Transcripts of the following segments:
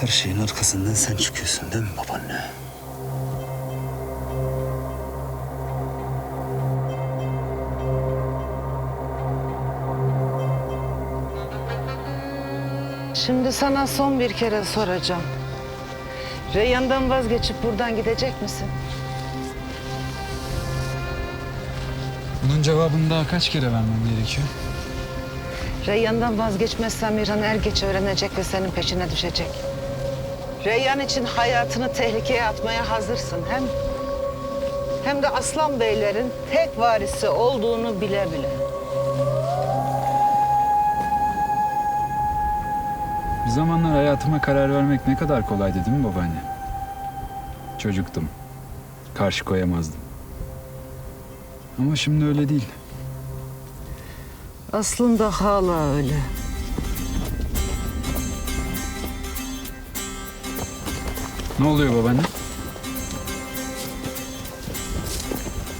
Her şeyin arkasından sen çıkıyorsun değil mi babaanne? Şimdi sana son bir kere soracağım. Reyyan'dan vazgeçip buradan gidecek misin? Bunun cevabını daha kaç kere vermem gerekiyor? Reyyan'dan vazgeçmezsen Miran er geç öğrenecek ve senin peşine düşecek. Reyyan için hayatını tehlikeye atmaya hazırsın hem hem de Aslan Beylerin tek varisi olduğunu bile bile. Bir zamanlar hayatıma karar vermek ne kadar kolaydı değil mi babaanne? Çocuktum. Karşı koyamazdım. Ama şimdi öyle değil. Aslında hala öyle. Ne oluyor babaanne?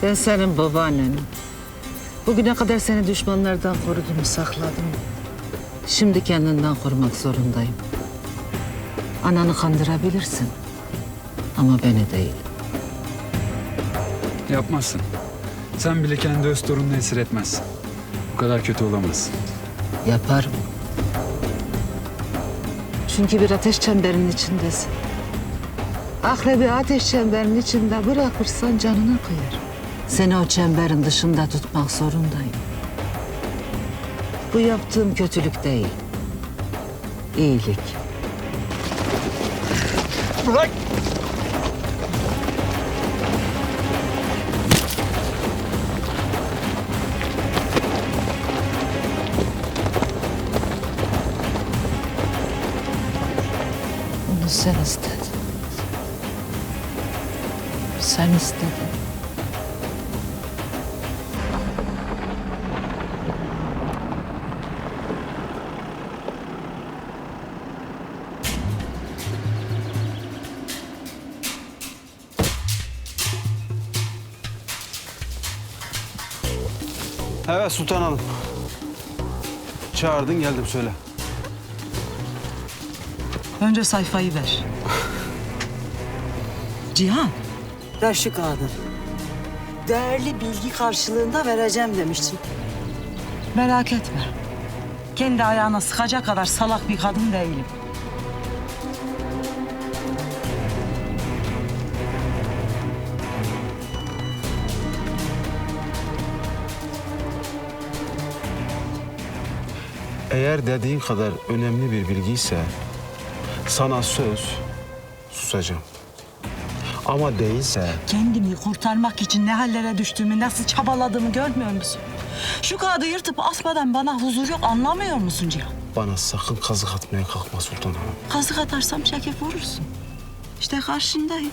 Ben senin babaannen. Bugüne kadar seni düşmanlardan korudum, sakladım. Şimdi kendinden korumak zorundayım. Ananı kandırabilirsin. Ama beni değil. Yapmazsın. Sen bile kendi öz torununu esir etmezsin. Bu kadar kötü olamazsın. Yaparım. Çünkü bir ateş çemberinin içindesin. Akrebi ateş çemberinin içinde bırakırsan canına kıyar. Seni o çemberin dışında tutmak zorundayım. Bu yaptığım kötülük değil. İyilik. Bırak! Bunu sen istedin. Sen istedin. Evet Sultan Hanım. Çağırdın geldim söyle. Önce sayfayı ver. Cihan, Ver şu kağıdı. Değerli bilgi karşılığında vereceğim demiştin. merak etme. Kendi ayağına sıkacak kadar salak bir kadın değilim. Eğer dediğin kadar önemli bir bilgiyse sana söz susacağım. Ama değilse Kendimi kurtarmak için ne hallere düştüğümü, nasıl çabaladığımı görmüyor musun? Şu kağıdı yırtıp asmadan bana huzur yok anlamıyor musun Cihan? bana sakın kazık atmaya kalkma Sultan Hanım. Kazık atarsam çekip vurursun. İşte karşındayım.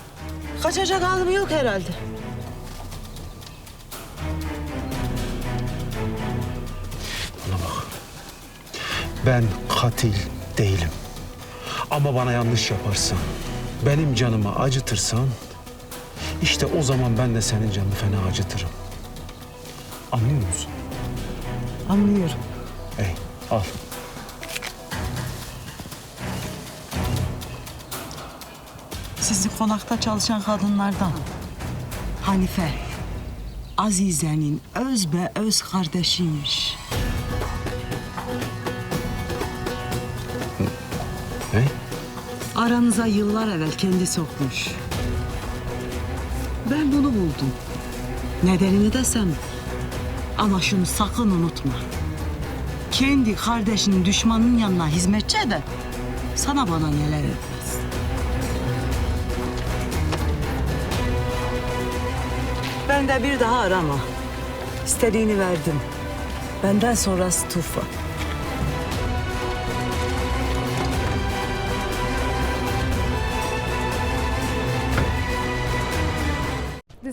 Kaçacak halim yok herhalde. Bana bak. Ben katil değilim. Ama bana yanlış yaparsan, benim canımı acıtırsan... ...işte o zaman ben de senin canını fena acıtırım. Anlıyor musun? Anlıyorum. Ey al. Sizi konakta çalışan kadınlardan. Hanife. Azize'nin öz be öz kardeşiymiş. Ne? Aranıza yıllar evvel kendi sokmuş. Ben bunu buldum. Nedenini desem. Ama şunu sakın unutma. Kendi kardeşinin düşmanının yanına hizmetçi eder. Sana bana neler etmez. Ben de bir daha arama. İstediğini verdim. Benden sonrası Tufan.